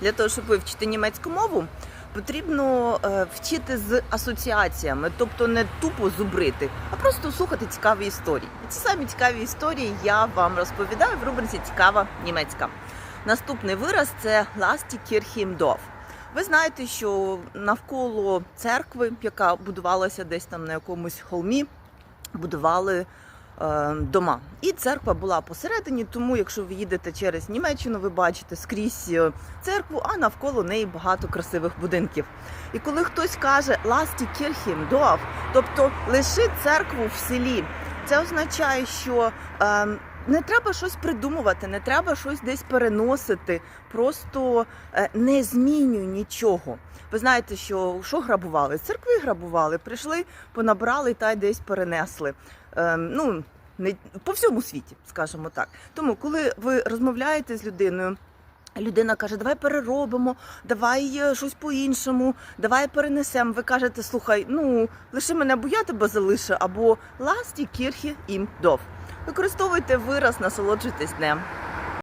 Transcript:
Для того, щоб вивчити німецьку мову, потрібно е, вчити з асоціаціями, тобто не тупо зубрити, а просто слухати цікаві історії. І ці самі цікаві історії я вам розповідаю в рубриці Цікава німецька. Наступний вираз це Ласті Кірхімдов. Ви знаєте, що навколо церкви, яка будувалася десь там на якомусь холмі, будували дома. І церква була посередині, тому якщо ви їдете через Німеччину, ви бачите скрізь е, церкву, а навколо неї багато красивих будинків. І коли хтось каже Ласті Кірхім Дов, тобто лиши церкву в селі, це означає, що е, не треба щось придумувати, не треба щось десь переносити, просто е, не змінюй нічого. Ви знаєте, що що грабували? Церкви грабували, прийшли, понабрали та й десь перенесли. Е, ну, не по всьому світі, скажімо так. Тому, коли ви розмовляєте з людиною. Людина каже, давай переробимо, давай е, щось по-іншому, давай перенесемо. Ви кажете, слухай, ну лиши мене, бо я тебе залишу, або ласті кірхі ім дов. Використовуйте вираз, насолоджуйтесь днем.